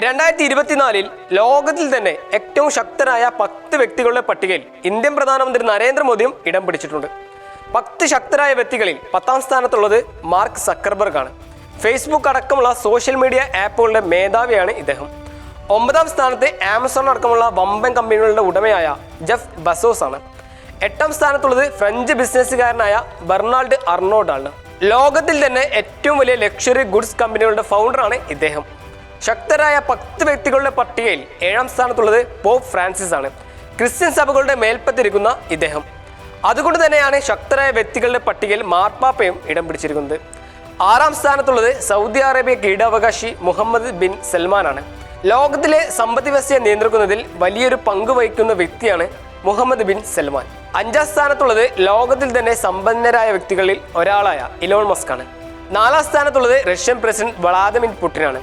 രണ്ടായിരത്തി ഇരുപത്തിനാലിൽ ലോകത്തിൽ തന്നെ ഏറ്റവും ശക്തരായ പത്ത് വ്യക്തികളുടെ പട്ടികയിൽ ഇന്ത്യൻ പ്രധാനമന്ത്രി നരേന്ദ്രമോദിയും ഇടം പിടിച്ചിട്ടുണ്ട്. പത്ത് ശക്തരായ വ്യക്തികളിൽ പത്താം സ്ഥാനത്തുള്ളത് മാർക്ക് സക്കർബർഗ് ആണ് ഫേസ്ബുക്ക് അടക്കമുള്ള സോഷ്യൽ മീഡിയ ആപ്പുകളുടെ മേധാവിയാണ് ഇദ്ദേഹം. ഒമ്പതാം സ്ഥാനത്ത് ആമസോൺ അടക്കമുള്ള വമ്പൻ കമ്പനികളുടെ ഉടമയായ ജെഫ് ബസോസ് ആണ് എട്ടാം സ്ഥാനത്തുള്ളത് ഫ്രഞ്ച് ബിസിനസ്സുകാരനായ ബെർണാൾഡ് അർണോഡ് ആണ് ലോകത്തിൽ തന്നെ ഏറ്റവും വലിയ ലക്ഷറി ഗുഡ്സ് കമ്പനികളുടെ ഫൗണ്ടറാണ് ഇദ്ദേഹം. ശക്തരായ പത്ത് വ്യക്തികളുടെ പട്ടികയിൽ ഏഴാം സ്ഥാനത്തുള്ളത് പോപ്പ് ഫ്രാൻസിസ് ആണ്. ക്രിസ്ത്യൻ സഭകളുടെ മേൽപ്പത്തിരിക്കുന്ന ഇദ്ദേഹം. അതുകൊണ്ട് തന്നെയാണ് ശക്തരായ വ്യക്തികളുടെ പട്ടികയിൽ മാർപ്പാപ്പയും ഇടം പിടിച്ചിരിക്കുന്നത്. ആറാം സ്ഥാനത്തുള്ളത് സൗദി അറേബ്യ കീടാവകാശി മുഹമ്മദ് ബിൻ സൽമാനാണ് ലോകത്തിലെ സമ്പദ് വ്യവസ്ഥയെ നിയന്ത്രിക്കുന്നതിൽ വലിയൊരു പങ്ക് വഹിക്കുന്ന വ്യക്തിയാണ് മുഹമ്മദ് ബിൻ സൽമാൻ. അഞ്ചാം സ്ഥാനത്തുള്ളത് ലോകത്തിൽ തന്നെ സമ്പന്നരായ വ്യക്തികളിൽ ഒരാളായ ഇലോൺ മസ്ക് ആണ്. നാലാം സ്ഥാനത്തുള്ളത് റഷ്യൻ പ്രസിഡന്റ് വ്ളാദിമിർ പുടിനാണ്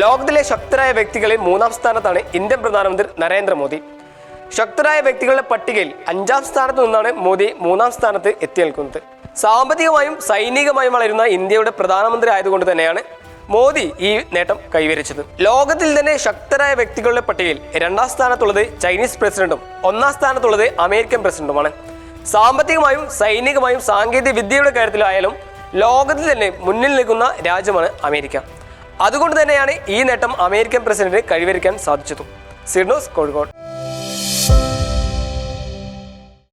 ലോകത്തിലെ ശക്തരായ വ്യക്തികളിൽ മൂന്നാം സ്ഥാനത്താണ് ഇന്ത്യൻ പ്രധാനമന്ത്രി നരേന്ദ്രമോദി. ശക്തരായ വ്യക്തികളുടെ പട്ടികയിൽ അഞ്ചാം സ്ഥാനത്ത് നിന്നാണ് മോദി മൂന്നാം സ്ഥാനത്ത് എത്തി നിൽക്കുന്നത് സാമ്പത്തികമായും സൈനികമായും വളരുന്ന ഇന്ത്യയുടെ പ്രധാനമന്ത്രി ആയതുകൊണ്ട് തന്നെയാണ് മോദി ഈ നേട്ടം കൈവരിച്ചത്. ലോകത്തിൽ തന്നെ ശക്തരായ വ്യക്തികളുടെ പട്ടികയിൽ രണ്ടാം സ്ഥാനത്തുള്ളത് ചൈനീസ് പ്രസിഡന്റും ഒന്നാം സ്ഥാനത്തുള്ളത് അമേരിക്കൻ പ്രസിഡന്റുമാണ്. സാമ്പത്തികമായും സൈനികമായും സാങ്കേതിക വിദ്യയുടെ കാര്യത്തിലായാലും ലോകത്തിൽ തന്നെ മുന്നിൽ നിൽക്കുന്ന രാജ്യമാണ് അമേരിക്ക. അതുകൊണ്ട് തന്നെയാണ് ഈ നേട്ടം അമേരിക്കൻ പ്രസിഡന്റിന് കൈവരിക്കാൻ സാധിച്ചതും. സിഡ്നോസ് കോഴിക്കോട്.